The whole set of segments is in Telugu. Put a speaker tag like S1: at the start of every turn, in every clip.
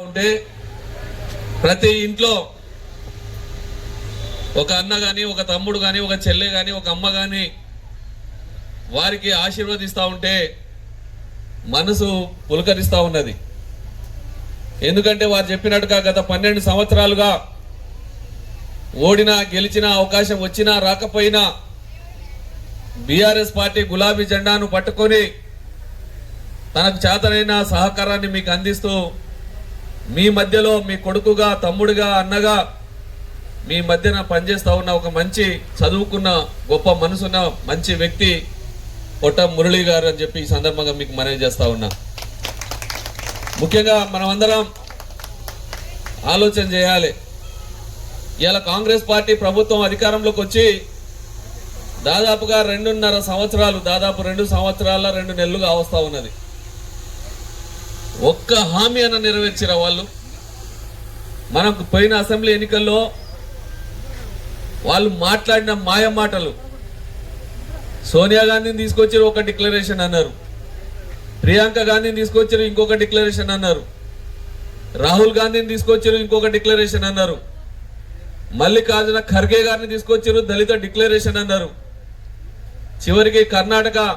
S1: ఉంటే ప్రతి ఇంట్లో ఒక అన్న కానీ ఒక తమ్ముడు కానీ ఒక చెల్లె కానీ ఒక అమ్మ కానీ వారికి ఆశీర్వదిస్తూ ఉంటే మనసు పులకరిస్తూ ఉన్నది. ఎందుకంటే వారు చెప్పినట్టుగా గత పన్నెండు సంవత్సరాలుగా ఓడినా గెలిచినా అవకాశం వచ్చినా రాకపోయినా బీఆర్ఎస్ పార్టీ గులాబీ జెండాను పట్టుకొని తనకు చేతనైన సహకారాన్ని మీకు అందిస్తూ మీ మధ్యలో మీ కొడుకుగా తమ్ముడుగా అన్నగా మీ మధ్యన పనిచేస్తూ ఉన్న ఒక మంచి చదువుకున్న గొప్ప మనసున్న మంచి వ్యక్తి పొట్ట మురళి గారు అని చెప్పి ఈ సందర్భంగా మీకు మనవి చేస్తూ ఉన్నా. ముఖ్యంగా మనమందరం ఆలోచన చేయాలి. ఇలా కాంగ్రెస్ పార్టీ ప్రభుత్వం అధికారంలోకి వచ్చి దాదాపుగా రెండున్నర సంవత్సరాలు దాదాపు రెండు సంవత్సరాల రెండు నెలలుగా అవస్థ ఉన్నది. ఒక్క హామీ అన్న నెరవేర్చిరా వాళ్ళు? మనకు పోయిన అసెంబ్లీ ఎన్నికల్లో వాళ్ళు మాట్లాడిన మాయ మాటలు. సోనియా గాంధీని తీసుకొచ్చారు ఒక డిక్లరేషన్ అన్నారు. ప్రియాంక గాంధీని తీసుకొచ్చారు ఇంకొక డిక్లరేషన్ అన్నారు. రాహుల్ గాంధీని తీసుకొచ్చారు ఇంకొక డిక్లరేషన్ అన్నారు. మల్లికార్జున ఖర్గే గారిని తీసుకొచ్చారు దళిత డిక్లరేషన్ అన్నారు. చివరికి కర్ణాటక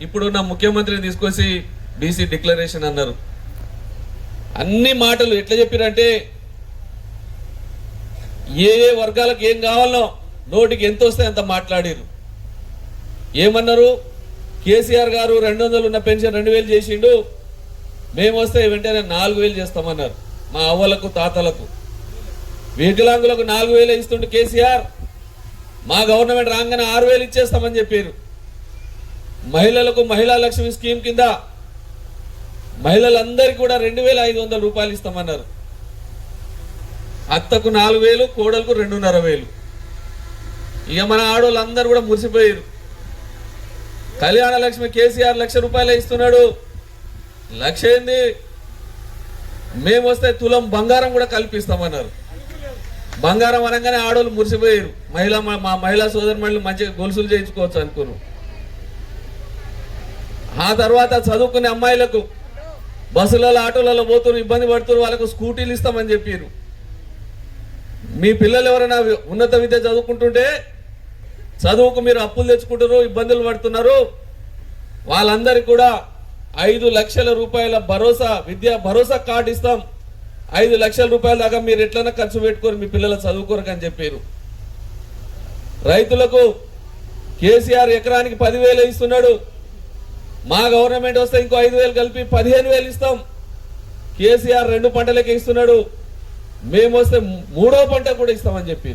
S1: ఇప్పుడున్న ముఖ్యమంత్రిని తీసుకొచ్చి బీసీ డిక్లరేషన్ అన్నారు. అన్ని మాటలు ఎట్లా చెప్పారంటే ఏ ఏ వర్గాలకు ఏం కావాలో నోటికి ఎంత వస్తే అంత మాట్లాడారు. ఏమన్నారు? కేసీఆర్ గారు రెండు వందలు ఉన్న పెన్షన్ రెండు వేలు చేసిండు మేము వస్తే వెంటనే నాలుగు వేలు చేస్తామన్నారు. మా అవ్వలకు తాతలకు. వికలాంగులకు నాలుగు వేలు ఇస్తుండే కేసీఆర్. మా గవర్నమెంట్ రాగానే ఆరు వేలు ఇచ్చేస్తామని చెప్పారు. మహిళలకు మహిళా లక్ష్మి స్కీమ్ కింద మహిళలందరికీ కూడా రెండు వేల ఐదు వందల రూపాయలు ఇస్తామన్నారు. అత్తకు నాలుగు వేలు కోడలకు రెండున్నర వేలు. ఇక మన ఆడవాళ్ళందరూ కూడా మురిసిపోయారు కళ్యాణ లక్ష్మి కేసీఆర్ లక్ష రూపాయలు ఇస్తున్నాడు. లక్ష ఏంది? మేము వస్తే తులం బంగారం కూడా కల్పిస్తామన్నారు. బంగారం అనగానే ఆడవాళ్ళు మురిసిపోయారు మహిళ మా మహిళా సోదరు మంచిగా గొలుసులు చేయించుకోవచ్చు అనుకున్నాం ఆ తర్వాత చదువుకునే అమ్మాయిలకు బస్సులలో ఆటోలలో పోతున్నారు ఇబ్బంది పడుతున్నారు వాళ్ళకు స్కూటీలు ఇస్తామని చెప్పారు మీ పిల్లలు ఎవరైనా ఉన్నత విద్య చదువుకుంటుంటే చదువుకు మీరు అప్పులు తెచ్చుకుంటారు ఇబ్బందులు పడుతున్నారు వాళ్ళందరికీ కూడా ఐదు లక్షల రూపాయల భరోసా విద్యా భరోసా కార్డు ఇస్తాం. ఐదు లక్షల రూపాయల దాకా మీరు ఎట్లన్నా ఖర్చు పెట్టుకొని మీ పిల్లల చదువుకోరకని అని చెప్పారు రైతులకు కేసీఆర్ ఎకరానికి పదివేలు ఇస్తున్నాడు. మా గవర్నమెంట్ వస్తే ఇంకో ఐదు వేలు కలిపి పదిహేను వేలు ఇస్తాం. కేసీఆర్ రెండు పంటలకి ఇస్తున్నాడు. మేము వస్తే మూడో పంట కూడా ఇస్తామని చెప్పి.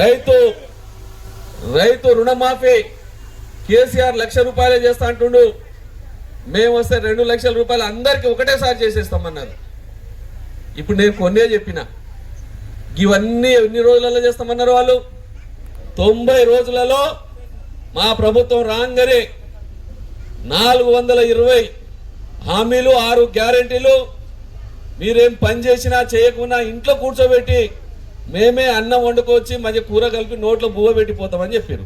S1: రైతు రైతు రుణమాఫీ. కేసీఆర్ లక్ష రూపాయలే చేస్తా అంటుండు. మేము వస్తే రెండు లక్షల రూపాయలు అందరికి ఒకటేసారి చేసేస్తామన్నారు. ఇప్పుడు నేను కొన్నే చెప్పిన. ఇవన్నీ ఎన్ని రోజులలో చేస్తామన్నారు వాళ్ళు? తొంభై రోజులలో మా ప్రభుత్వం రాగానే నాలుగు వందల ఇరవై హామీలు ఆరు గ్యారెంటీలు మీరేం పని చేసినా చేయకున్నా ఇంట్లో కూర్చోబెట్టి మేమే అన్నం వండుకొచ్చి మంచి కూర కలిపి నోట్లో బువ్వ పెట్టిపోతామని చెప్పారు.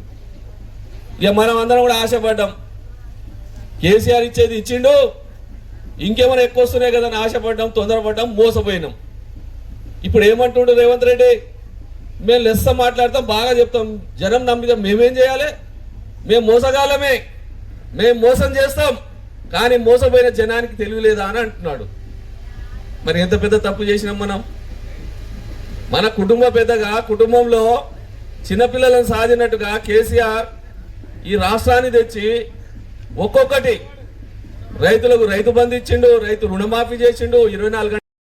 S1: ఇక మనం అందరం కూడా ఆశపడ్డాం. కేసీఆర్ ఇచ్చేది ఇచ్చిండు ఇంకేమైనా ఎక్కువ వస్తున్నాయి కదా అని ఆశపడ్డాం తొందరపడ్డాం మోసపోయినాం. ఇప్పుడు ఏమంటుండు రేవంత్ రెడ్డి? మేము లెస్స మాట్లాడతాం బాగా చెప్తాం. జనం నమ్మితే మేమేం చేయాలి? మేము మోసగాలమే మేము మోసం చేస్తాం కానీ మోసపోయిన జనానికి తెలియలేదా అని అంటున్నాడు. మరి ఎంత పెద్ద తప్పు చేసినాం మనం? మన కుటుంబ పెద్దగా కుటుంబంలో చిన్నపిల్లలను సాధినట్టుగా కేసీఆర్ ఈ రాష్ట్రాన్ని తెచ్చి ఒక్కొక్కటి రైతులకు రైతు బంధు ఇచ్చిండు రైతు రుణమాఫీ చేసిండు ఇరవై నాలుగు